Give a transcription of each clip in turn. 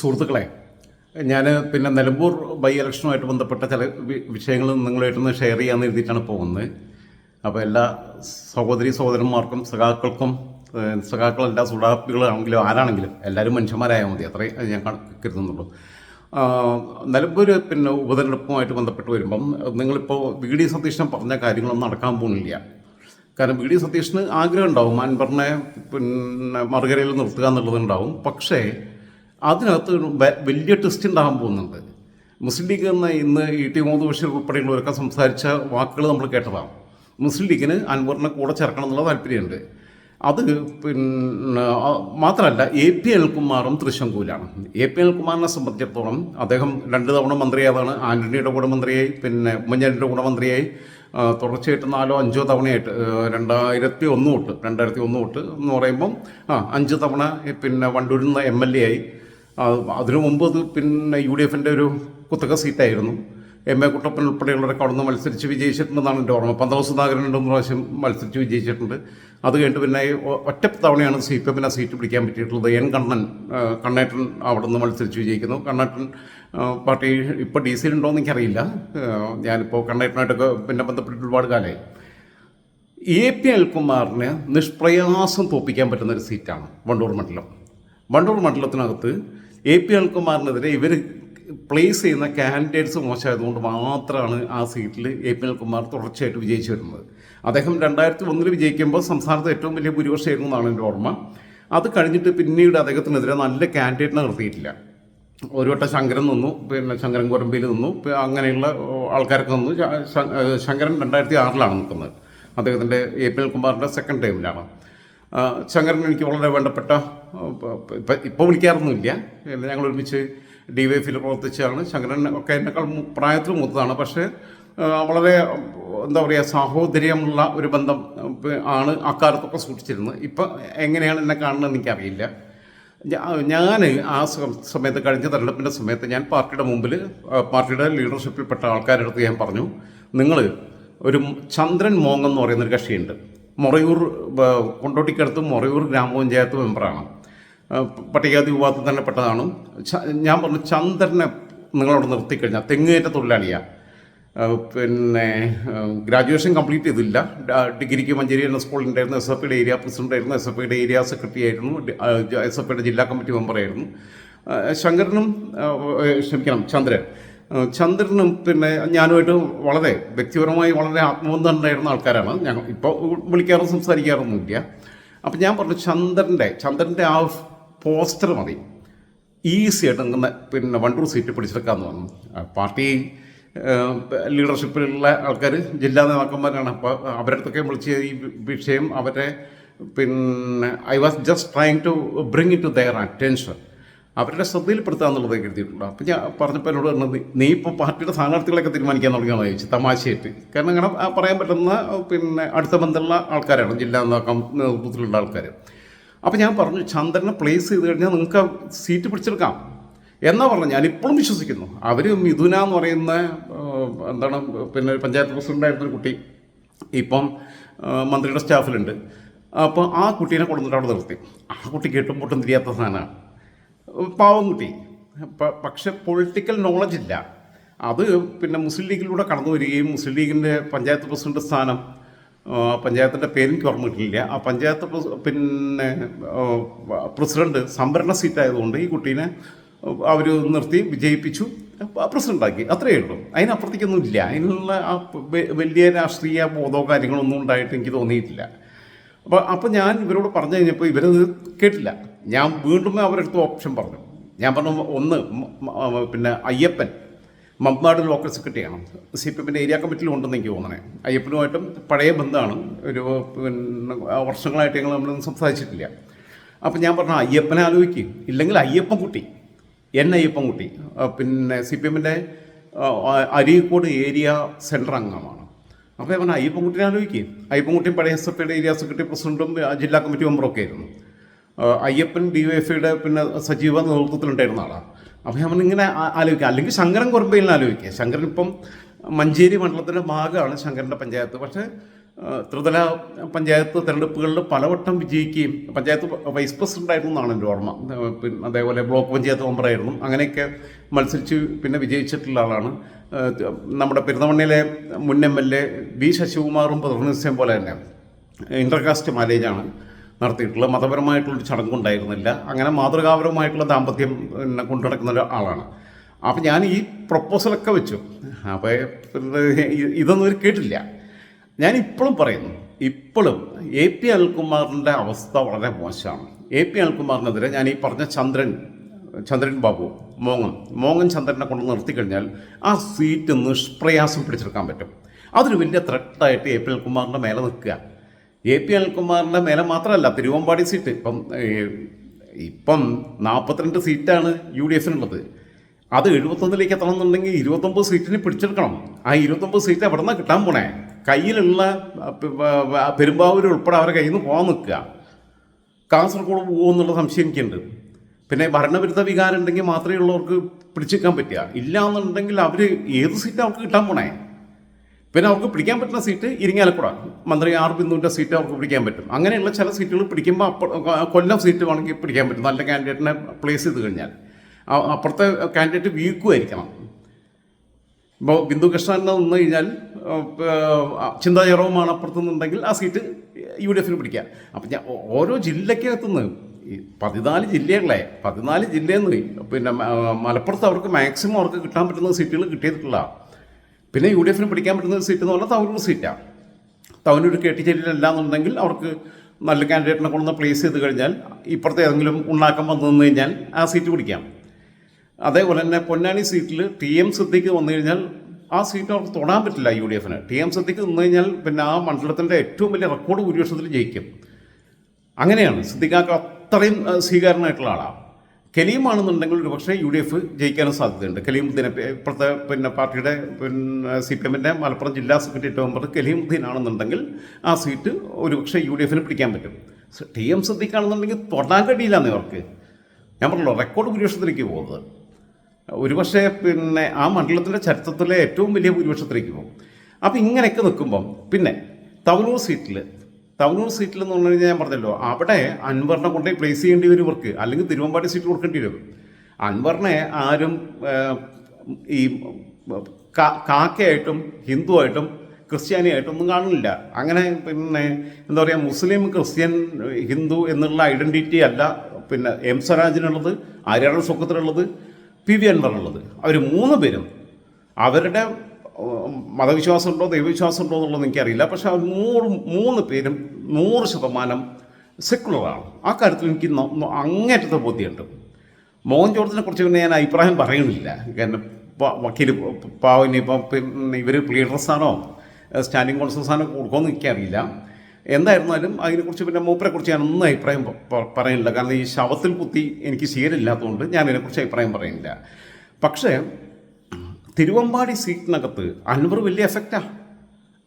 സുഹൃത്തുക്കളെ ഞാൻ പിന്നെ നിലമ്പൂർ ബൈ ഇലക്ഷനുമായിട്ട് ബന്ധപ്പെട്ട ചില വിഷയങ്ങൾ നിങ്ങളായിട്ടൊന്ന് ഷെയർ ചെയ്യാമെന്ന് എഴുതിയിട്ടാണ് പോകുന്നത്. അപ്പോൾ എല്ലാ സഹോദരി സഹോദരന്മാർക്കും സഖാക്കൾക്കും സഖാക്കളെല്ലാ സുഡാപ്പികളാണെങ്കിലും ആരാണെങ്കിലും എല്ലാവരും മനുഷ്യന്മാരായാൽ മതി. അത്രയും ഞാൻ കരുതുന്നുള്ളൂ. നിലമ്പൂർ പിന്നെ ഉപതെരഞ്ഞെടുപ്പുമായിട്ട് ബന്ധപ്പെട്ട് വരുമ്പം നിങ്ങളിപ്പോൾ വി ഡി സതീശൻ പറഞ്ഞ കാര്യങ്ങളൊന്നും നടക്കാൻ പോകുന്നില്ല. കാരണം വി ഡി സതീഷിന് ആഗ്രഹം ഉണ്ടാവും. അൻവറിനെ പിന്നെ മറുകരയിൽ നിർത്തുക എന്നുള്ളതുണ്ടാവും പക്ഷേ അതിനകത്ത് വലിയ ട്വിസ്റ്റ് ഉണ്ടാകാൻ പോകുന്നുണ്ട്. മുസ്ലിം ലീഗ് എന്ന ഇന്ന് ഇ ടി മുഹമ്മദ് ബഷീർ ഉൾപ്പെടെയുള്ളവരൊക്കെ സംസാരിച്ച വാക്കുകൾ നമ്മൾ കേട്ടതാണ്. മുസ്ലിം ലീഗിന് അൻവറിനെ കൂടെ ചേർക്കണം എന്നുള്ള താല്പര്യമുണ്ട്. അത് പിന്നെ മാത്രമല്ല എ പി അനിൽകുമാറും തൃശങ്കൂലാണ്. എ പി അനിൽകുമാറിനെ സംബന്ധിച്ചിടത്തോളം അദ്ദേഹം രണ്ട് തവണ മന്ത്രിയായതാണ്. ആന്റണിയുടെ കൂടെ മന്ത്രിയായി പിന്നെ ഉമ്മൻചാണ്ടിയുടെ കൂടെ മന്ത്രിയായി. തുടർച്ചയായിട്ട് നാലോ അഞ്ചോ തവണയായിട്ട് രണ്ടായിരത്തി ഒന്ന് തൊട്ട് രണ്ടായിരത്തി ഒന്ന് തൊട്ട് എന്ന് പറയുമ്പം ആ അഞ്ച് തവണ പിന്നെ വണ്ടൂരിൽ നിന്ന് എം എൽ എ ആയി. അതിനു മുമ്പ് അത് പിന്നെ യു ഡി എഫിന്റെ ഒരു കുത്തക സീറ്റായിരുന്നു. എം എ കുട്ടപ്പൻ ഉൾപ്പെടെയുള്ളവരൊക്കെ അവിടെ നിന്ന് മത്സരിച്ച് വിജയിച്ചിട്ടുണ്ടെന്നാണ് എന്റെ ഓർമ്മ. പന്തളം സുധാകരൻ രണ്ടു പ്രാവശ്യം മത്സരിച്ച് വിജയിച്ചിട്ടുണ്ട്. അത് കഴിഞ്ഞിട്ട് പിന്നെ ഒറ്റ തവണയാണ് സി പി എമ്മിനെ സീറ്റ് പിടിക്കാൻ പറ്റിയിട്ടുള്ളത്. എൻ കണ്ണൻ കണ്ണേട്ടൻ അവിടെ നിന്ന് മത്സരിച്ച് വിജയിക്കുന്നു. കണ്ണേട്ടൻ പാർട്ടി ഇപ്പോൾ ഡി സിയിലുണ്ടോ എന്ന് എനിക്കറിയില്ല. ഞാനിപ്പോൾ കണ്ണേട്ടനായിട്ടൊക്കെ പിന്നെ ബന്ധപ്പെട്ടിട്ട് ഒരുപാട് കാലമായി. എ പി അൽകുമാറിനെ നിഷ്പ്രയാസം തോപ്പിക്കാൻ പറ്റുന്ന ഒരു സീറ്റാണ് വണ്ടൂർ മണ്ഡലം. വണ്ടൂർ മണ്ഡലത്തിനകത്ത് എ പി അൽകുമാറിനെതിരെ ഇവർ പ്ലേസ് ചെയ്യുന്ന കാൻഡിഡേറ്റ്സ് മോശമായതുകൊണ്ട് മാത്രമാണ് ആ സീറ്റിൽ എ പി അൽകുമാർ തുടർച്ചയായിട്ട് വിജയിച്ചു വരുന്നത്. അദ്ദേഹം രണ്ടായിരത്തി ഒന്നിൽ വിജയിക്കുമ്പോൾ സംസ്ഥാനത്ത് ഏറ്റവും വലിയ ഭൂരിപക്ഷമായിരുന്നു എന്നാണ് എന്റെ ഓർമ്മ. അത് കഴിഞ്ഞിട്ട് പിന്നീട് അദ്ദേഹത്തിനെതിരെ നല്ല കാൻഡിഡേറ്റിനെ നിർത്തിയിട്ടില്ല. ഒരു വട്ടം ശങ്കരൻ നിന്നു പിന്നെ ശങ്കരൻ കൊരമ്പയിൽ നിന്നു അങ്ങനെയുള്ള ആൾക്കാരൊക്കെ നിന്നു. ശങ്കരൻ രണ്ടായിരത്തി ആറിലാണ് നിൽക്കുന്നത്. അദ്ദേഹത്തിന്റെ എ പി എൽകുമാറിന്റെ സെക്കൻഡ് ടൈമിലാണ് ശങ്കരൻ എനിക്ക് വളരെ വേണ്ടപ്പെട്ട ഇപ്പം ഇപ്പോൾ വിളിക്കാറൊന്നുമില്ല. ഞങ്ങൾ ഒരുമിച്ച് ഡി വൈ എഫിൽ പ്രവർത്തിച്ചതാണ്. ശങ്കരൻ ഒക്കെ എന്നെക്കാൾ പ്രായത്തിൽ മൂത്തതാണ്. പക്ഷേ വളരെ എന്താ പറയുക സാഹോദര്യമുള്ള ഒരു ബന്ധം ആണ് അക്കാലത്തൊക്കെ സൂക്ഷിച്ചിരുന്നത്. ഇപ്പം എങ്ങനെയാണ് എന്നെ കാണുന്നത് എനിക്കറിയില്ല. ഞാൻ ആ സമയത്ത് കഴിഞ്ഞ തെരഞ്ഞെടുപ്പിന്റെ സമയത്ത് ഞാൻ പാർട്ടിയുടെ മുമ്പിൽ പാർട്ടിയുടെ ലീഡർഷിപ്പിൽപ്പെട്ട ആൾക്കാരുടെ അടുത്ത് ഞാൻ പറഞ്ഞു നിങ്ങൾ ഒരു ചന്ദ്രൻ മോങ് എന്ന് പറയുന്നൊരു കക്ഷിയുണ്ട്. മൊറയൂർ കൊണ്ടോട്ടിക്കടുത്ത് മൊറയൂർ ഗ്രാമപഞ്ചായത്ത് മെമ്പറാണ്. പട്ടികജാതി വിഭാഗത്തിൽ തന്നെ പെട്ടതാണ് ഞാൻ പറഞ്ഞു ചന്ദ്രനെ നിങ്ങളവിടെ നിർത്തിക്കഴിഞ്ഞാൽ തെങ്ങേറ്റ തൊഴിലാളിയാണ് പിന്നെ ഗ്രാജുവേഷൻ കംപ്ലീറ്റ് ചെയ്തില്ല. ഡിഗ്രിക്ക് മഞ്ചേരി എന്ന സ്കൂളിലുണ്ടായിരുന്നു എസ് എഫ് ഐയുടെ ഏരിയ പ്രസിഡന്റ് ആയിരുന്നു എസ് എഫ് ഐയുടെ ഏരിയ സെക്രട്ടറി ആയിരുന്നു എസ് എഫ് ഐയുടെ ജില്ലാ കമ്മിറ്റി മെമ്പറായിരുന്നു ശങ്കരനും ക്ഷമിക്കണം ചന്ദ്രൻ. ചന്ദ്രനും പിന്നെ ഞാനുമായിട്ട് വളരെ വ്യക്തിപരമായി വളരെ ആത്മബന്ധം ഉണ്ടായിരുന്ന ആൾക്കാരാണ്. ഞങ്ങൾ ഇപ്പോൾ വിളിക്കാറും സംസാരിക്കാറൊന്നുമില്ല. അപ്പം ഞാൻ പറഞ്ഞു ചന്ദ്രന്റെ ചന്ദ്രന്റെ ആ പോസ്റ്റർ മതി. ഈസി ആയിട്ട് അങ്ങനെ പിന്നെ വൺ ടു സീറ്റ് പിടിച്ചെടുക്കാമെന്ന് പറഞ്ഞു. പാർട്ടി ലീഡർഷിപ്പിലുള്ള ആൾക്കാർ ജില്ലാ നേതാക്കന്മാരാണ്. അപ്പോൾ അവരുടെ അടുത്തൊക്കെ വിളിച്ച് ഈ വിഷയം അവരെ പിന്നെ I was just trying to bring it to their attention അവരുടെ ശ്രദ്ധയിൽപ്പെടുത്തുക എന്നുള്ളത് കരുതിയിട്ടുണ്ട് അപ്പം ഞാൻ പറഞ്ഞപ്പോൾ എന്നോട് പറഞ്ഞത് നീ ഇപ്പോൾ പാർട്ടിയുടെ സ്ഥാനാർത്ഥികളൊക്കെ തീരുമാനിക്കാൻ തുടങ്ങിയാണ്? ചോദിച്ചു. തമാശയായിട്ട്. കാരണം അങ്ങനെ ആ പറയാൻ പറ്റുന്ന പിന്നെ അടുത്ത ബന്ധമുള്ള ആൾക്കാരാണ് ജില്ലാ നേതൃത്വത്തിലുള്ള ആൾക്കാർ അപ്പോൾ ഞാൻ പറഞ്ഞു ചന്ദ്രനെ പ്ലേസ് ചെയ്ത് കഴിഞ്ഞാൽ നിങ്ങൾക്ക് സീറ്റ് പിടിച്ചെടുക്കാം. എന്നാ പറഞ്ഞു ഞാൻ ഇപ്പോഴും വിശ്വസിക്കുന്നു. അവർ മിഥുന എന്ന് പറയുന്ന എന്താണ് പിന്നെ പഞ്ചായത്ത് പ്രസിഡന്റായിരുന്നൊരു കുട്ടി ഇപ്പം മന്ത്രിയുടെ സ്റ്റാഫിലുണ്ട്. അപ്പോൾ ആ കുട്ടീനെ കൊണ്ടുവന്നിട്ട് അവിടെ നിർത്തി. ആ കുട്ടി കേട്ടും പൊട്ടും തിരിയാത്ത സാധനമാണ്. പാവം കുട്ടി. പക്ഷെ പൊളിറ്റിക്കൽ നോളജ് ഇല്ല. അത് പിന്നെ മുസ്ലിം ലീഗിലൂടെ കടന്നു വരികയും മുസ്ലിം ലീഗിന്റെ പഞ്ചായത്ത് പ്രസിഡന്റ് സ്ഥാനം പഞ്ചായത്തിന്റെ പേരെനിക്ക് ഓർമ്മ കിട്ടില്ല. ആ പഞ്ചായത്ത് പിന്നെ പ്രസിഡന്റ് സംവരണ സീറ്റായതുകൊണ്ട് ഈ കുട്ടീനെ അവർ നിർത്തി വിജയിപ്പിച്ചു പ്രസിഡന്റാക്കി അത്രയേ ഉള്ളൂ. അതിനപ്പുറത്തേക്കൊന്നും ഇല്ല. അതിനുള്ള ആ വലിയ രാഷ്ട്രീയ ബോധമോ കാര്യങ്ങളൊന്നും ഉണ്ടായിട്ട് എനിക്ക് തോന്നിയിട്ടില്ല. അപ്പോൾ അപ്പോൾ ഞാൻ ഇവരോട് പറഞ്ഞു കഴിഞ്ഞപ്പോൾ ഇവരത് കേട്ടില്ല. ഞാൻ വീണ്ടും അവരടുത്ത് ഓപ്ഷൻ പറഞ്ഞു. ഞാൻ പറഞ്ഞു ഒന്ന് പിന്നെ അയ്യപ്പൻ മമ്പാട് ലോക്കൽ സെക്രട്ടറിയാണ്. സി പി എമ്മിന്റെ ഏരിയ കമ്മിറ്റിയിൽ ഉണ്ടെന്ന് തോന്നണേ. അയ്യപ്പനുമായിട്ടും പഴയ ബന്ധമാണ്. ഒരു പിന്നെ വർഷങ്ങളായിട്ട് ഞങ്ങൾ നമ്മളൊന്നും സംസാരിച്ചിട്ടില്ല. അപ്പം ഞാൻ പറഞ്ഞു അയ്യപ്പനെ ആലോചിക്കും. ഇല്ലെങ്കിൽ അയ്യപ്പൻ കുട്ടി എൻ അയ്യപ്പൻ കുട്ടി പിന്നെ സി പി എമ്മിന്റെ അരീക്കോട് ഏരിയ സെൻട്രൽ അംഗമാണ്. അപ്പോൾ ഞാൻ പറഞ്ഞു അയ്യപ്പൻകുട്ടിനെ ആലോചിക്കും. അയ്യപ്പൻകുട്ടിയും പഴയ എസ് എഫ് ഐയുടെ ഏരിയ സെക്രട്ടറി പ്രസിഡന്റും ജില്ലാ കമ്മിറ്റി മെമ്പറൊക്കെ ആയിരുന്നു. അയ്യപ്പൻ ഡി വൈ എഫ് ഐയുടെ പിന്നെ സജീവ നേതൃത്വത്തിലുണ്ടായിരുന്ന ആളാണ് അപ്പോൾ ഇങ്ങനെ ആലോചിക്കുക അല്ലെങ്കിൽ ശങ്കരൻ കുറുമ്പയിലിനെ ആലോചിക്കുക ശങ്കരൻ ഇപ്പം മഞ്ചേരി മണ്ഡലത്തിന്റെ ഭാഗമാണ് ശങ്കരന്റെ പഞ്ചായത്ത്. പക്ഷേ ത്രിതല പഞ്ചായത്ത് തെരഞ്ഞെടുപ്പുകളിൽ പലവട്ടം വിജയിക്കുകയും പഞ്ചായത്ത് വൈസ് പ്രസിഡന്റ് ആയിരുന്നു എന്നാണ് എന്റെ ഓർമ്മ. പിന്നെ അതേപോലെ ബ്ലോക്ക് പഞ്ചായത്ത് മെമ്പറായിരുന്നു അങ്ങനെയൊക്കെ മത്സരിച്ച് പിന്നെ വിജയിച്ചിട്ടുള്ള ആളാണ്. നമ്മുടെ പെരുന്തമണ്ണയിലെ മുൻ എം എൽ എ ബി ശശികുമാറും പ്രതിനിധിയും പോലെ തന്നെ. ഇന്റർകാസ്റ്റ് മാരേജാണ്. നടത്തിയിട്ടുള്ളത് മതപരമായിട്ടുള്ളൊരു ചടങ്ങുണ്ടായിരുന്നില്ല അങ്ങനെ മാതൃകാപരമായിട്ടുള്ള ദാമ്പത്യം എന്നെ കൊണ്ടു നടക്കുന്ന ഒരാളാണ്. അപ്പം ഞാൻ ഈ പ്രപ്പോസലൊക്കെ വെച്ചു. അപ്പോൾ ഇതൊന്നും ഒരു കേട്ടില്ല. ഞാൻ ഇപ്പോഴും പറയുന്നു ഇപ്പോഴും എ പി അനിൽകുമാറിന്റെ അവസ്ഥ വളരെ മോശമാണ്. എ പി അനിൽകുമാറിനെതിരെ ഞാൻ ഈ പറഞ്ഞ ചന്ദ്രൻ ചന്ദ്രൻ ബാബു മോങ്ങൻ മോങ്ങൻ ചന്ദ്രനെ കൊണ്ട് നിർത്തിക്കഴിഞ്ഞാൽ ആ സീറ്റ് നിഷ്പ്രയാസം പിടിച്ചെടുക്കാൻ പറ്റും. അതൊരു വലിയ ത്രെട്ടായിട്ട് എ പി അനിൽകുമാറിന്റെ മേലെ നിൽക്കുക. എ പി അനിൽകുമാറിന്റെ മേലെ മാത്രമല്ല തിരുവമ്പാടി സീറ്റ്. ഇപ്പം ഇപ്പം നാൽപ്പത്തിരണ്ട് സീറ്റാണ് യു ഡി എഫിനുള്ളത്. അത് എഴുപത്തൊന്നിലേക്ക് എത്തണം എന്നുണ്ടെങ്കിൽ ഇരുപത്തൊമ്പത് സീറ്റിന് പിടിച്ചെടുക്കണം. ആ ഇരുപത്തൊമ്പത് സീറ്റ് എവിടെ നിന്നാണ് കിട്ടാൻ പോണേ? കയ്യിലുള്ള പെരുമ്പാവൂർ ഉൾപ്പെടെ അവരുടെ കയ്യിൽ നിന്ന് പോകാൻ നിൽക്കുക. കാസർഗോഡ് പോകുമെന്നുള്ള സംശയം എനിക്കുണ്ട്. പിന്നെ ഭരണവിരുദ്ധ വികാരം ഉണ്ടെങ്കിൽ മാത്രമേ ഉള്ളവർക്ക് പിടിച്ചെടുക്കാൻ പറ്റുക. ഇല്ല എന്നുണ്ടെങ്കിൽ അവർ ഏത് സീറ്റ് അവർക്ക് കിട്ടാൻ പോണേ? പിന്നെ അവർക്ക് പിടിക്കാൻ പറ്റുന്ന സീറ്റ് ഇരിങ്ങാലക്കുട. മന്ത്രി ആർ ബിന്ദുവിന്റെ സീറ്റ് അവർക്ക് പിടിക്കാൻ പറ്റും. അങ്ങനെയുള്ള ചില സീറ്റുകൾ പിടിക്കുമ്പോൾ കൊല്ലം സീറ്റ് വേണമെങ്കിൽ പിടിക്കാൻ പറ്റും. നല്ല കാൻഡിഡേറ്റിനെ പ്ലേസ് ചെയ്ത് കഴിഞ്ഞാൽ. അപ്പുറത്തെ കാൻഡിഡേറ്റ് വീക്കുമായിരിക്കണം. ഇപ്പോൾ ബിന്ദു കൃഷ്ണൻ നിന്ന് കഴിഞ്ഞാൽ ചിന്താ ജെറോമാണ് അപ്പുറത്ത് ആ സീറ്റ് യു ഡി എഫിന് പിടിക്കാം. അപ്പം ഞാൻ ഓരോ ജില്ലക്കകത്തുനിന്ന് ഈ പതിനാല് ജില്ലകളെ പതിനാല് ജില്ലയിൽ നിന്ന് പിന്നെ മലപ്പുറത്ത് അവർക്ക് മാക്സിമം അവർക്ക് കിട്ടാൻ പറ്റുന്ന സീറ്റുകൾ കിട്ടിയിട്ടുള്ള പിന്നെ യു ഡി എഫിന് പിടിക്കാൻ പറ്റുന്ന സീറ്റ് എന്ന് പറഞ്ഞാൽ തവനൂർ സീറ്റാണ് തവനൂർ കെട്ടിച്ചേരിയിലല്ല എന്നുണ്ടെങ്കിൽ അവർക്ക് നല്ല കാൻഡിഡേറ്റിനെ കൊണ്ടുവന്ന് പ്ലേസ് ചെയ്ത് കഴിഞ്ഞാൽ ഇപ്പുറത്തെ ഏതെങ്കിലും ഉണ്ണാക്കം വന്നു കഴിഞ്ഞാൽ ആ സീറ്റ് പിടിക്കാം. അതേപോലെ തന്നെ പൊന്നാനി സീറ്റിൽ ടി എം സിദ്ദിഖ് വന്നു കഴിഞ്ഞാൽ ആ സീറ്റ് അവർക്ക് തൊടാൻ പറ്റില്ല യു ഡി എഫിന് ടി എം സിദ്ദിഖ് നിന്ന് കഴിഞ്ഞാൽ പിന്നെ ആ മണ്ഡലത്തിന്റെ ഏറ്റവും വലിയ റെക്കോർഡ് ഭൂരിപക്ഷത്തിൽ ജയിക്കും. അങ്ങനെയാണ്. സിദ്ദിഖാക്ക് അത്രയും ആ, സ്വീകാരനായിട്ടുള്ള ആളാണ് കലീമാണെന്നുണ്ടെങ്കിൽ ഒരു പക്ഷേ യു ഡി എഫ് ജയിക്കാനും സാധ്യതയുണ്ട്. കലീമുദ്ദീൻ ഇപ്പോഴത്തെ പിന്നെ പാർട്ടിയുടെ പിന്നെ സി പി എമ്മിന്റെ മലപ്പുറം ജില്ലാ സെക്രട്ടറി മെമ്പർ കലീമുദ്ദീൻ ആണെന്നുണ്ടെങ്കിൽ ആ സീറ്റ് ഒരു പക്ഷേ യു ഡി എഫിന് പിടിക്കാൻ പറ്റും. ടി എം സിദ്ദിഖാണെന്നുണ്ടെങ്കിൽ തൊടാൻ കഴിയില്ലെന്നേ അവർക്ക്. ഞാൻ പറഞ്ഞല്ലോ റെക്കോർഡ് ഭൂരിപക്ഷത്തിലേക്ക് പോകുന്നത്. ഒരുപക്ഷെ പിന്നെ ആ മണ്ഡലത്തിന്റെ ചരിത്രത്തിലെ ഏറ്റവും വലിയ ഭൂരിപക്ഷത്തിലേക്ക് പോകും. അപ്പോൾ ഇങ്ങനെയൊക്കെ നിൽക്കുമ്പം പിന്നെ തവനൂർ സീറ്റിൽ തവനൂർ സീറ്റിൽ എന്ന് പറഞ്ഞു കഴിഞ്ഞാൽ ഞാൻ പറഞ്ഞല്ലോ അവിടെ അൻവറിനെ കൊണ്ടുപോയി പ്ലേസ് ചെയ്യേണ്ടി വരും ഇവർക്ക്. അല്ലെങ്കിൽ തിരുവമ്പാടി സീറ്റ് കൊടുക്കേണ്ടി വരും. അൻവറിനെ ആരും ഈ കാക്കയായിട്ടും ഹിന്ദുവായിട്ടും ക്രിസ്ത്യാനിയായിട്ടും ഒന്നും കാണുന്നില്ല. അങ്ങനെ പിന്നെ എന്താ പറയുക മുസ്ലിം ക്രിസ്ത്യൻ ഹിന്ദു എന്നുള്ള ഐഡന്റിറ്റി അല്ല പിന്നെ എം സ്വരാജിനുള്ളത് ആര്യാടൻ സ്വക്കത്തിനുള്ളത് പി വി അൻവറിനുള്ളത്. അവർ മൂന്ന് പേരും. അവരുടെ മതവിശ്വാസമുണ്ടോ ദൈവവിശ്വാസം ഉണ്ടോ എന്നുള്ളത് എനിക്കറിയില്ല. പക്ഷെ ആ നൂറ് മൂന്ന് പേരും നൂറ് ശതമാനം സെക്കുലറാണ് ആ കാര്യത്തിൽ എനിക്ക് അങ്ങേറ്റത്തെ ബോധ്യമുണ്ട്. മോഹൻ ജോർജിനെ കുറിച്ച് പിന്നെ ഞാൻ അഭിപ്രായം പറയുന്നില്ല. കാരണം വക്കീൽ പാവിനെ ഇപ്പം പിന്നെ ഇവർ പ്ലീഡർ സ്ഥാനോ സ്റ്റാൻഡിങ് കോൺസൽ സ്ഥാനോ കൊടുക്കുമെന്ന് എനിക്കറിയില്ല. എന്തായിരുന്നാലും അതിനെക്കുറിച്ച് പിന്നെ മൂപ്പരെക്കുറിച്ച് ഞാൻ ഒന്നും അഭിപ്രായം പറയുന്നില്ല. കാരണം ഈ ശവത്തിൽ കുത്തി എനിക്ക് ശീലമില്ലാത്തതുകൊണ്ട് ഞാൻ ഇതിനെക്കുറിച്ച് അഭിപ്രായം പറയുന്നില്ല. പക്ഷേ തിരുവമ്പാടി സീറ്റിനകത്ത് അൻവർ വലിയ എഫക്റ്റാണ്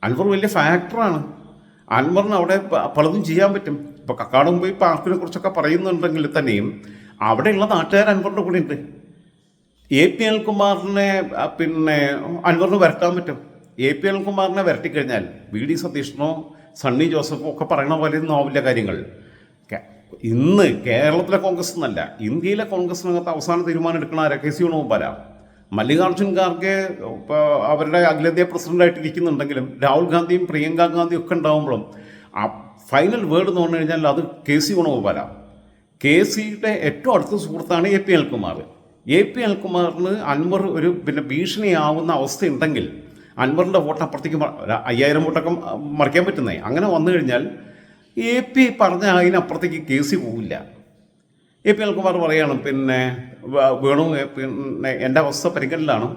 അൻവർ വലിയ ഫാക്ടറാണ് അൻവറിന് അവിടെ പലതും ചെയ്യാൻ പറ്റും. ഇപ്പോൾ കക്കാടും പോയി പാർക്കിനെ കുറിച്ചൊക്കെ പറയുന്നുണ്ടെങ്കിൽ തന്നെയും അവിടെയുള്ള നാട്ടുകാർ അൻവറിന്റെ കൂടെ ഉണ്ട്. എ പി അനിൽകുമാറിനെ പിന്നെ അൻവറിന് വരട്ടാൻ പറ്റും. എ പി അനിൽകുമാറിനെ വരട്ടിക്കഴിഞ്ഞാൽ വി ഡി സതീഷിനോ സണ്ണി ജോസഫോ ഒക്കെ പറയണ പോലെ ഒന്നും ആവില്ല കാര്യങ്ങൾ. ഇന്ന് കേരളത്തിലെ കോൺഗ്രസ് എന്നല്ല ഇന്ത്യയിലെ കോൺഗ്രസിനകത്ത് അവസാന തീരുമാനം എടുക്കണ ആരാ? K C Venugopal. Mallikarjun Kharge അവരുടെ അഖിലേന്ത്യാ പ്രസിഡന്റായിട്ട് ഇരിക്കുന്നുണ്ടെങ്കിലും രാഹുൽ ഗാന്ധിയും പ്രിയങ്ക ഗാന്ധിയും ഒക്കെ ഉണ്ടാകുമ്പോഴും ആ ഫൈനൽ വേർഡ് എന്ന് പറഞ്ഞു കഴിഞ്ഞാൽ അത് കെ സി ഗുണഗോപാല കെ സിയുടെ ഏറ്റവും അടുത്ത സുഹൃത്താണ് A P Anilkumar. A P അനിൽകുമാറിന് Anwar ഒരു പിന്നെ ഭീഷണിയാവുന്ന അവസ്ഥയുണ്ടെങ്കിൽ അൻവറിന്റെ വോട്ട് അപ്പുറത്തേക്ക് അയ്യായിരം വോട്ടൊക്കെ മറിക്കാൻ പറ്റുന്നേ. അങ്ങനെ വന്നു കഴിഞ്ഞാൽ എ പി പറഞ്ഞ അതിനപ്പുറത്തേക്ക് കെ സി പോവില്ല. എ പി അൽകുമാർ പറയാണ് പിന്നെ വേണു പിന്നെ എന്റെ അവസ്ഥ പരിഗണനയിലാണ്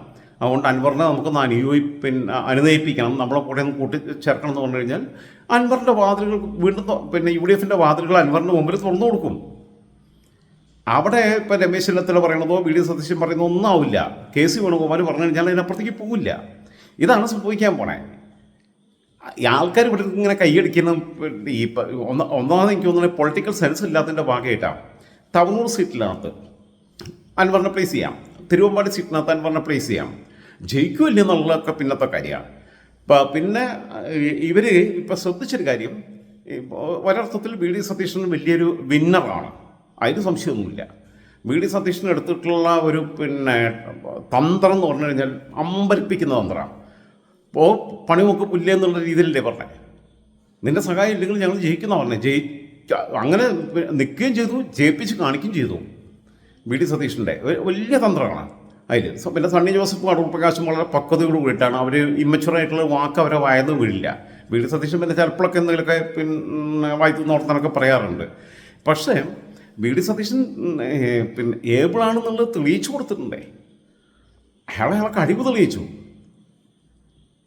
അതുകൊണ്ട് അൻവറിനെ നമുക്കൊന്ന് അനുയോയി പിന്നെ അനുനയിപ്പിക്കണം. നമ്മളെ കൂടെ ഒന്ന് കൂട്ടിച്ചേർക്കണം എന്ന് പറഞ്ഞു കഴിഞ്ഞാൽ അൻവറിന്റെ വാതിലുകൾ വീണ്ടും പിന്നെ യു ഡി എഫിന്റെ വാതിലുകൾ അൻവറിന്റെ മുമ്പിൽ തുറന്നു കൊടുക്കും. അവിടെ ഇപ്പം രമേശ് ചെന്നിത്തല പറയണതോ വി. ഡി. സതീശൻ പറയുന്നതോ ഒന്നും ആവില്ല. കെ. സി. വേണുഗോപാൽ പറഞ്ഞു കഴിഞ്ഞാൽ അതിനപ്പുറത്തേക്ക് പോവില്ല. ഇതാണ് സംഭവിക്കാൻ പോണേ. ഈ ആൾക്കാർ ഇവിടെ ഇങ്ങനെ കൈയടിക്കുന്ന ഈ ഒന്നാമത് എനിക്ക് തോന്നുന്നത് പൊളിറ്റിക്കൽ സെൻസ് ഇല്ലാത്തതിന്റെ ഭാഗമായിട്ടാണ്. തവനൂർ സീറ്റിനകത്ത് അൻവറിനെ പ്ലേസ് ചെയ്യാം. തിരുവമ്പാടി സീറ്റിനകത്ത് അൻവറിനെ പ്ലേസ് ചെയ്യാം. ജയിക്കുമില്ല എന്നുള്ളതൊക്കെ പിന്നത്തെ കാര്യമാണ്. ഇപ്പം പിന്നെ ഇവർ ഇപ്പം ശ്രദ്ധിച്ചൊരു കാര്യം. ഒരർത്ഥത്തിൽ വി ഡി സതീശൻ വലിയൊരു വിന്നറാണ് അതിന് സംശയമൊന്നുമില്ല. വി ഡി സതീശൻ എടുത്തിട്ടുള്ള ഒരു പിന്നെ തന്ത്രം എന്ന് പറഞ്ഞു കഴിഞ്ഞാൽ അമ്പരിപ്പിക്കുന്ന തന്ത്രമാണ്. ഇപ്പോൾ പണിമുക്ക് പുല്ലേ എന്നുള്ള രീതിയിലല്ലേ പറഞ്ഞത് നിന്റെ സഹായം ഇല്ലെങ്കിൽ ഞങ്ങൾ ജയിക്കുന്ന പറഞ്ഞത് ജയി അങ്ങനെ നിൽക്കുകയും ചെയ്തു ജയിപ്പിച്ച് കാണിക്കുകയും ചെയ്തു. വി. ഡി സതീഷിന്റെ വലിയ തന്ത്രമാണ് അതിൽ പിന്നെ സണ്ണി ജോസഫ് അടൂർ വളരെ പക്വതയോട് കൂടിയിട്ടാണ് അവർ ഇമ്മച്ചുറായിട്ടുള്ള വാക്ക് അവരെ വായന്ന് വീഴില്ല വി. ഡി സതീശൻ പിന്നെ ചിലപ്പോഴൊക്കെ എന്തെങ്കിലുമൊക്കെ പിന്നെ വായിത്തു നോർത്തനൊക്കെ പറയാറുണ്ട്. പക്ഷേ വി. ഡി സതീശൻ പിന്നെ ഏബിളാണെന്നുള്ളത് തെളിയിച്ചു കൊടുത്തിട്ടുണ്ടേ. അയാളെ അയാളെ കഴിവ് തെളിയിച്ചു.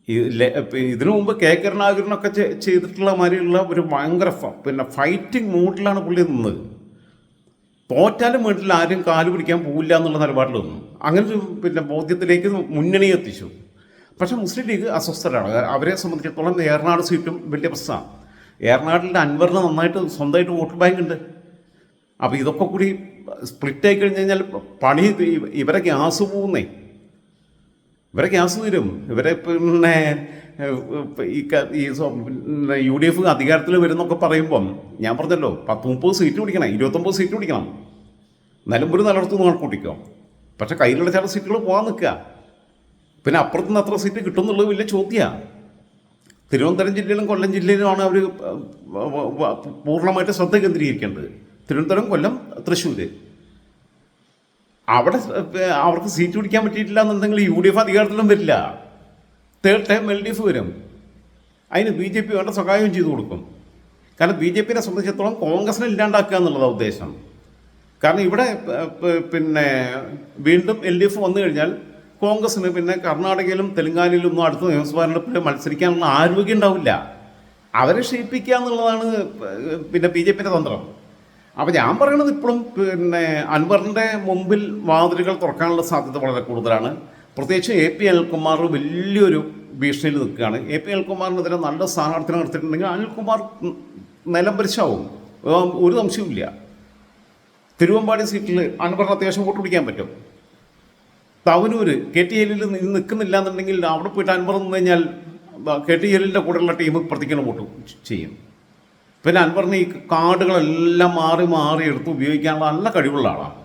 ഇതിനു മുമ്പ് കെ. കരുണാകരനൊക്കെ ചെയ്തിട്ടുള്ള മാതിരിയുള്ള ഒരു ഭയങ്കര പിന്നെ ഫൈറ്റിംഗ് മൂഡിലാണ് പുള്ളി നിന്നത്. തോറ്റാലും വീട്ടിൽ ആരും കാൽ പിടിക്കാൻ പോവില്ല എന്നുള്ള നിലപാടിൽ നിന്നു. അങ്ങനെ ഒരു പിന്നെ ബോധ്യത്തിലേക്ക് മുന്നണി എത്തിച്ചു. പക്ഷേ മുസ്ലിം ലീഗ് അസ്വസ്ഥരാണ്. അവരെ സംബന്ധിച്ചിടത്തോളം ഏറനാട് സീറ്റും വലിയ പ്രശ്നമാണ്. ഏറനാടിന്റെ അൻവറിന് നന്നായിട്ട് സ്വന്തമായിട്ട് വോട്ട് ബാങ്ക് ഉണ്ട്. അപ്പോൾ ഇതൊക്കെ കൂടി സ്പ്ലിറ്റ് ആയി കഴിഞ്ഞ് കഴിഞ്ഞാൽ പണി ഇവരെ ഗ്യാസ് പോകുന്നേ ഇവരെ ഗ്യാസ് തീരും. ഇവരെ പിന്നെ ഈ യു ഡി എഫ് അധികാരത്തിൽ വരുന്നൊക്കെ പറയുമ്പം ഞാൻ പറഞ്ഞല്ലോ പത്ത് മുപ്പത് സീറ്റ് പിടിക്കണം ഇരുപത്തൊമ്പത് സീറ്റ് പിടിക്കണം. നിലമ്പൂർ നിലനിർത്തും കണക്കൂട്ടിക്കോ. കൂട്ടിക്കോ പക്ഷെ കയ്യിലുള്ള ചില സീറ്റുകൾ പോകാൻ നിൽക്കുക. പിന്നെ അപ്പുറത്ത് നിന്ന് അത്ര സീറ്റ് കിട്ടും എന്നുള്ളത് വലിയ ചോദ്യമാണ് തിരുവനന്തപുരം ജില്ലയിലും കൊല്ലം ജില്ലയിലുമാണ് അവർ പൂർണമായിട്ട് ശ്രദ്ധ കേന്ദ്രീകരിക്കേണ്ടത്. തിരുവനന്തപുരം കൊല്ലം തൃശ്ശൂർ അവിടെ അവർക്ക് സീറ്റ് പിടിക്കാൻ പറ്റിയിട്ടില്ല എന്നുണ്ടെങ്കിൽ യു ഡി എഫ് അധികാരത്തിലും വരില്ല. Third time L D F വരും. അതിന് ബി ജെ പി വേണ്ട സഹായവും ചെയ്തു കൊടുക്കും. കാരണം ബി ജെ പിനെ സംബന്ധിച്ചിടത്തോളം കോൺഗ്രസിനെ ഇല്ലാണ്ടാക്കുക എന്നുള്ളതാണ് ഉദ്ദേശം. കാരണം ഇവിടെ പിന്നെ വീണ്ടും എൽ ഡി എഫ് വന്നു കഴിഞ്ഞാൽ കോൺഗ്രസിന് പിന്നെ കർണാടകയിലും തെലങ്കാനയിലും ഒന്നും അടുത്ത നിയമസഭാ തെരഞ്ഞെടുപ്പിൽ മത്സരിക്കാനുള്ള ആരോഗ്യം ഉണ്ടാവില്ല. അവരെ ക്ഷയിപ്പിക്കുക എന്നുള്ളതാണ് പിന്നെ ബി ജെ പിയുടെ തന്ത്രം. അപ്പോൾ ഞാൻ പറയുന്നത് ഇപ്പോഴും പിന്നെ അൻവറിന്റെ മുമ്പിൽ വാതിലുകൾ തുറക്കാനുള്ള സാധ്യത വളരെ കൂടുതലാണ്. പ്രത്യേകിച്ച് എ പി അനിൽകുമാർ വലിയൊരു ഭീഷണിയിൽ നിൽക്കുകയാണ്. എ പി അനിൽകുമാറിനെതിരെ നല്ല സ്ഥാനാർത്ഥിനെ നിർത്തിയിട്ടുണ്ടെങ്കിൽ അനിൽകുമാർ നിലം പരിശാവും ഒരു സംശയവുമില്ല തിരുവമ്പാടി സീറ്റിൽ അൻവറിന് അത്യാവശ്യം വോട്ട് പിടിക്കാൻ പറ്റും. തവനൂര് കെ ടി എല്ലിൽ നിൽക്കുന്നില്ല എന്നുണ്ടെങ്കിൽ അവിടെ പോയിട്ട് അൻവർ നിന്ന് കഴിഞ്ഞാൽ കെ ടി എല്ലിന്റെ കൂടെയുള്ള ടീം പ്രത്യേകം വോട്ട് ചെയ്യും. പിന്നെ അൻവറിന് ഈ കാർഡുകളെല്ലാം മാറി മാറി എടുത്ത് ഉപയോഗിക്കാനുള്ള നല്ല കഴിവുള്ള ആളാണ്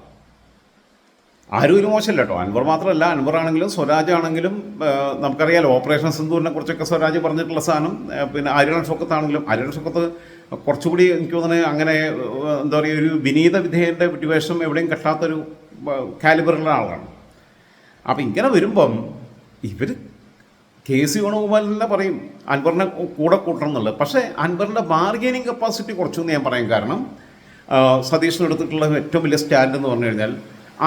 ആരും ഒരു മോശമല്ല കേട്ടോ. അൻവർ മാത്രമല്ല അൻവർ ആണെങ്കിലും സ്വരാജ് ആണെങ്കിലും നമുക്കറിയാം നമുക്കറിയാലോ ഓപ്പറേഷൻ സിന്ധുവിനെ കുറിച്ചൊക്കെ സ്വരാജ് പറഞ്ഞിട്ടുള്ള സാധനം പിന്നെ ആര്യൻ ഷൊക്കത്ത് ആണെങ്കിലും ഷൊക്കത്ത് കുറച്ചുകൂടി എനിക്ക് തോന്നുന്നത് അങ്ങനെ എന്താ പറയുക ഒരു വിനീത വിധേയന്റെ വിട്ടുവേഷം എവിടെയും കെട്ടാത്തൊരു കാലിബറുള്ള ആളാണ്. അപ്പം ഇങ്ങനെ വരുമ്പം ഇവർ കെ സി വേണുഗോപാൽ തന്നെ പറയും അൻവറിനെ കൂടെ കൂട്ടണം എന്നുള്ളത്. പക്ഷേ അൻവറിന്റെ ബാർഗെയിനിങ് കപ്പാസിറ്റി കുറച്ചു എന്ന് ഞാൻ പറയും കാരണം സതീഷിന് എടുത്തിട്ടുള്ള ഏറ്റവും വലിയ സ്റ്റാൻഡ് എന്ന് പറഞ്ഞു കഴിഞ്ഞാൽ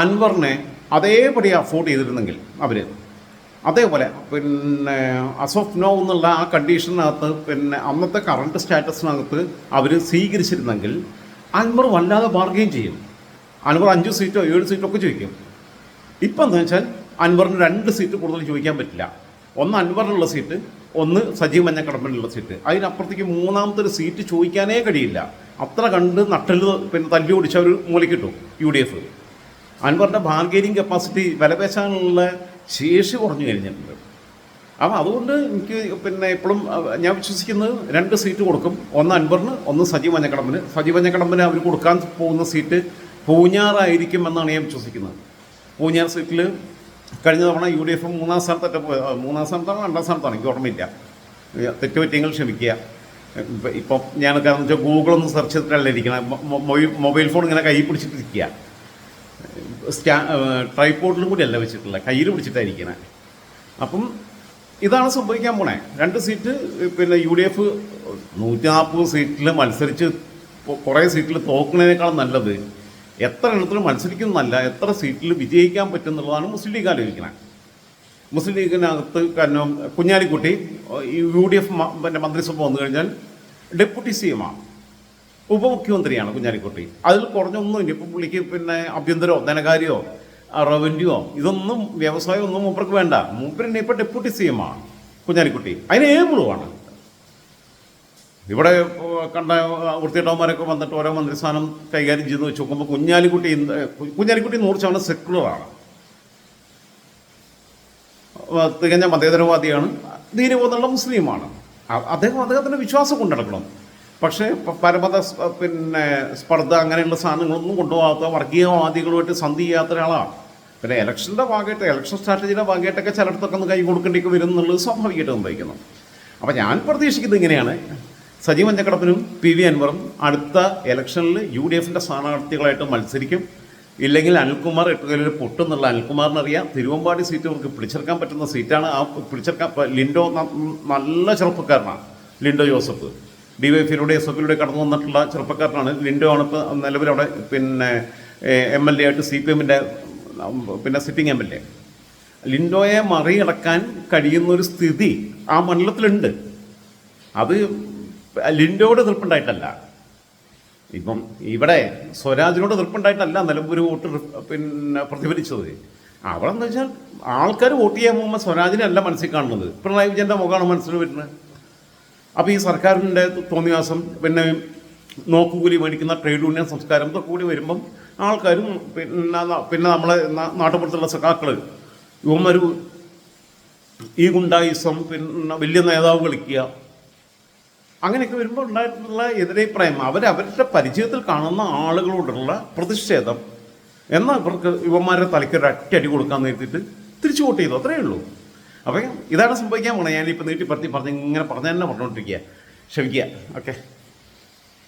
അൻവറിനെ അതേപടി അഫോർഡ് ചെയ്തിരുന്നെങ്കിൽ അവർ അതേപോലെ പിന്നെ അസോഫ് നോ എന്നുള്ള ആ കണ്ടീഷനകത്ത് പിന്നെ അന്നത്തെ കറണ്ട് സ്റ്റാറ്റസിനകത്ത് അവർ സ്വീകരിച്ചിരുന്നെങ്കിൽ അൻവർ വല്ലാതെ ബാർഗെയിൻ ചെയ്യും. അൻവർ അഞ്ച് സീറ്റോ ഏഴ് സീറ്റോ ഒക്കെ ചോദിക്കും. ഇപ്പം എന്താ വെച്ചാൽ അൻവറിന് രണ്ട് സീറ്റ് കൂടുതൽ ചോദിക്കാൻ പറ്റില്ല. ഒന്ന് അൻവറിനുള്ള സീറ്റ് ഒന്ന് സജീവ് മഞ്ഞക്കടമ്പനുള്ള സീറ്റ്. അതിനപ്പുറത്തേക്ക് മൂന്നാമത്തെ ഒരു സീറ്റ് ചോദിക്കാനേ കഴിയില്ല. അത്ര കണ്ട് നട്ടൽ പിന്നെ തല്ലി ഓടിച്ച ഒരു മൂലക്കിട്ടു യു ഡി എഫ് അൻവറിന്റെ ബാർഗെയിനിങ് കപ്പാസിറ്റി വിലപേശാനുള്ള ശേഷി കുറഞ്ഞു കഴിഞ്ഞിട്ടുണ്ട്. അപ്പം അതുകൊണ്ട് എനിക്ക് പിന്നെ ഇപ്പോഴും ഞാൻ വിശ്വസിക്കുന്നത് രണ്ട് സീറ്റ് കൊടുക്കും. ഒന്ന് അൻവറിന് ഒന്ന് സജീവ് മഞ്ഞക്കടമ്പിന്. സജീവ് മഞ്ഞക്കടമ്പിന് അവർ കൊടുക്കാൻ പോകുന്ന സീറ്റ് പൂഞ്ഞാറായിരിക്കും എന്നാണ് ഞാൻ വിശ്വസിക്കുന്നത്. പൂഞ്ഞാർ സീറ്റിൽ കഴിഞ്ഞ തവണ യു ഡി എഫ് മൂന്നാം സ്ഥാനത്തൊക്കെ പോയത് മൂന്നാം സ്ഥാനത്താണോ രണ്ടാം സ്ഥാനത്താണ്. എനിക്ക് ഓർമ്മയില്ല. തെറ്റുപറ്റിയെങ്കിൽ ക്ഷമിക്കുക. ഇപ്പം ഞാൻ കാരണം വെച്ചാൽ ഗൂഗിളൊന്ന് സെർച്ച് ചെയ്തിട്ടല്ല ഇരിക്കണം. മൊബൈൽ ഫോൺ ഇങ്ങനെ കൈ പിടിച്ചിട്ടിരിക്കുക. സ്റ്റാ ട്രൈപ്പോർട്ടിലും കൂടി അല്ല വെച്ചിട്ടുള്ള. കയ്യിൽ പിടിച്ചിട്ടായിരിക്കണേ അപ്പം ഇതാണ് സംഭവിക്കാൻ പോണേ. രണ്ട് സീറ്റ് പിന്നെ യു ഡി എഫ് നൂറ്റി നാൽപ്പത് സീറ്റിൽ മത്സരിച്ച് കുറേ സീറ്റിൽ തോക്കുന്നതിനേക്കാളും നല്ലത് എത്ര എണ്ണത്തിൽ മത്സരിക്കുന്നതല്ല എത്ര സീറ്റിൽ വിജയിക്കാൻ പറ്റും എന്നുള്ളതാണ് മുസ്ലിം ലീഗ് ആലോചിക്കുന്നത്. മുസ്ലിം ലീഗിനകത്ത് കാരണം കുഞ്ഞാലിക്കുട്ടി യു ഡി എഫ് പിന്നെ മന്ത്രിസഭ വന്നു കഴിഞ്ഞാൽ ഡെപ്യൂട്ടി സി എം ആണ്. ഉപമുഖ്യമന്ത്രിയാണ് കുഞ്ഞാലിക്കുട്ടി. അതിൽ കുറഞ്ഞൊന്നും ഇല്ല ഇപ്പം പുള്ളിക്ക് പിന്നെ ആഭ്യന്തരമോ ധനകാര്യമോ റവന്യൂവോ ഇതൊന്നും വ്യവസായമൊന്നും മൂപ്പർക്ക് വേണ്ട. മൂപ്പരിനെ ഇപ്പം ഡെപ്യൂട്ടി സി എം ആണ് കുഞ്ഞാലിക്കുട്ടി. അതിന് ഏബിളുമാണ് ഇവിടെ കണ്ട വൃത്തിയിട്ടവന്മാരൊക്കെ വന്നിട്ട് ഓരോ മന്ത്രിസ്ഥാനം കൈകാര്യം ചെയ്ത് വെച്ച് നോക്കുമ്പോൾ കുഞ്ഞാലിക്കുട്ടി കുഞ്ഞാലിക്കുട്ടി നൂറ് ശതമാനം സെക്കുലറാണ് തികഞ്ഞ മതേതരവാദിയാണ്. ദീനി മുസ്ലിമാണ്. അദ്ദേഹം അദ്ദേഹത്തിന്റെ വിശ്വാസം കൊണ്ടെടുക്കണം. പക്ഷേ പരമത പിന്നെ സ്പർദ്ധ അങ്ങനെയുള്ള സാധനങ്ങളൊന്നും കൊണ്ടുപോകാത്ത വർഗീയവാദികളുമായിട്ട് സന്ധി ചെയ്യാത്ത ഒരാളാണ്. പിന്നെ ഇലക്ഷന്റെ ഭാഗമായിട്ട് ഇലക്ഷൻ സ്ട്രാറ്റജിയുടെ ഭാഗമായിട്ടൊക്കെ ചിലയിടത്തൊക്കെ ഒന്ന് കൈ കൊടുക്കേണ്ടി വരും എന്നുള്ളത് സ്വാഭാവികമായിട്ട് സംഭവിക്കുന്നു. അപ്പോൾ ഞാൻ പ്രതീക്ഷിക്കുന്നത് ഇങ്ങനെയാണ്. സജീവ് മഞ്ഞക്കടപ്പനും പി വി അൻവറും അടുത്ത ഇലക്ഷനിൽ യു ഡി എഫിന്റെ സ്ഥാനാർത്ഥികളായിട്ട് മത്സരിക്കും. ഇല്ലെങ്കിൽ അനിൽകുമാർ എട്ടുകലിൽ പൊട്ടുന്നുള്ള അനിൽകുമാറിനറിയാം. തിരുവമ്പാടി സീറ്റ് അവർക്ക് പിടിച്ചെടുക്കാൻ പറ്റുന്ന സീറ്റാണ്. ആ പിടിച്ചെടുക്കാൻ ലിൻഡോ നല്ല ചെറുപ്പക്കാരനാണ് ലിൻഡോ ജോസഫ്. ഡി വൈ എഫിലൂടെ എസ് എഫിലൂടെ കടന്നു വന്നിട്ടുള്ള ചെറുപ്പക്കാരനാണ്. ലിൻഡോ ആണ് ഇപ്പോൾ നിലവിലവിടെ പിന്നെ എം എൽ എ ആയിട്ട് സി പി എമ്മിന്റെ പിന്നെ സിറ്റിംഗ് എം എൽ എ. ലിൻഡോയെ മറികടക്കാൻ കഴിയുന്നൊരു സ്ഥിതി ആ മണ്ഡലത്തിലുണ്ട്. അത് ലിൻഡോയോട് നിർപ്പുണ്ടായിട്ടല്ല ഇപ്പം ഇവിടെ സ്വരാജിനോട് നിർപ്പുണ്ടായിട്ടല്ല നിലമ്പൂർ വോട്ട് പിന്നെ പ്രതിഫലിച്ചത്. അവിടെ എന്ന് വെച്ചാൽ ആൾക്കാർ വോട്ട് ചെയ്യാൻ പോകുമ്പോൾ സ്വരാജിനല്ല മനസ്സിൽ കാണുന്നത്. പിണറായി വിജയന്റെ മുഖമാണ് മനസ്സിൽ വരുന്നത്? അപ്പോൾ ഈ സർക്കാരിന്റെ തോന്നിവാസം പിന്നെ നോക്കുകൂലി മേടിക്കുന്ന ട്രേഡ് യൂണിയൻ സംസ്കാരം ഇതൊക്കെ കൂടി വരുമ്പം ആൾക്കാരും പിന്നെ പിന്നെ നമ്മളെ നാട്ടുപുറത്തുള്ള സഖാക്കൾ ഇവന്മാർ ഈ ഗുണ്ടായിസം പിന്നെ വലിയ നേതാവ് കളിക്കുക അങ്ങനെയൊക്കെ വരുമ്പോൾ ഉണ്ടായിട്ടുള്ള എതിരഭിപ്രായം അവർ അവരുടെ പരിചയത്തിൽ കാണുന്ന ആളുകളോടുള്ള പ്രതിഷേധം എന്നാൽ ഇവർക്ക് യുവന്മാരെ തലയ്ക്ക് ഒരു അറ്റടി കൊടുക്കാൻ നേരിട്ടിട്ട് തിരിച്ചു വോട്ട് ചെയ്തു അത്രയേ ഉള്ളൂ. അപ്പം ഇതാണ് സംഭവിക്കാൻ പോണേ. ഞാനിപ്പോൾ നീട്ടി പറഞ്ഞ് പറഞ്ഞ് ഇങ്ങനെ പറഞ്ഞു തന്നെ പറഞ്ഞുകൊണ്ടിരിക്കുക ക്ഷമിക്കുക. ഓക്കെ.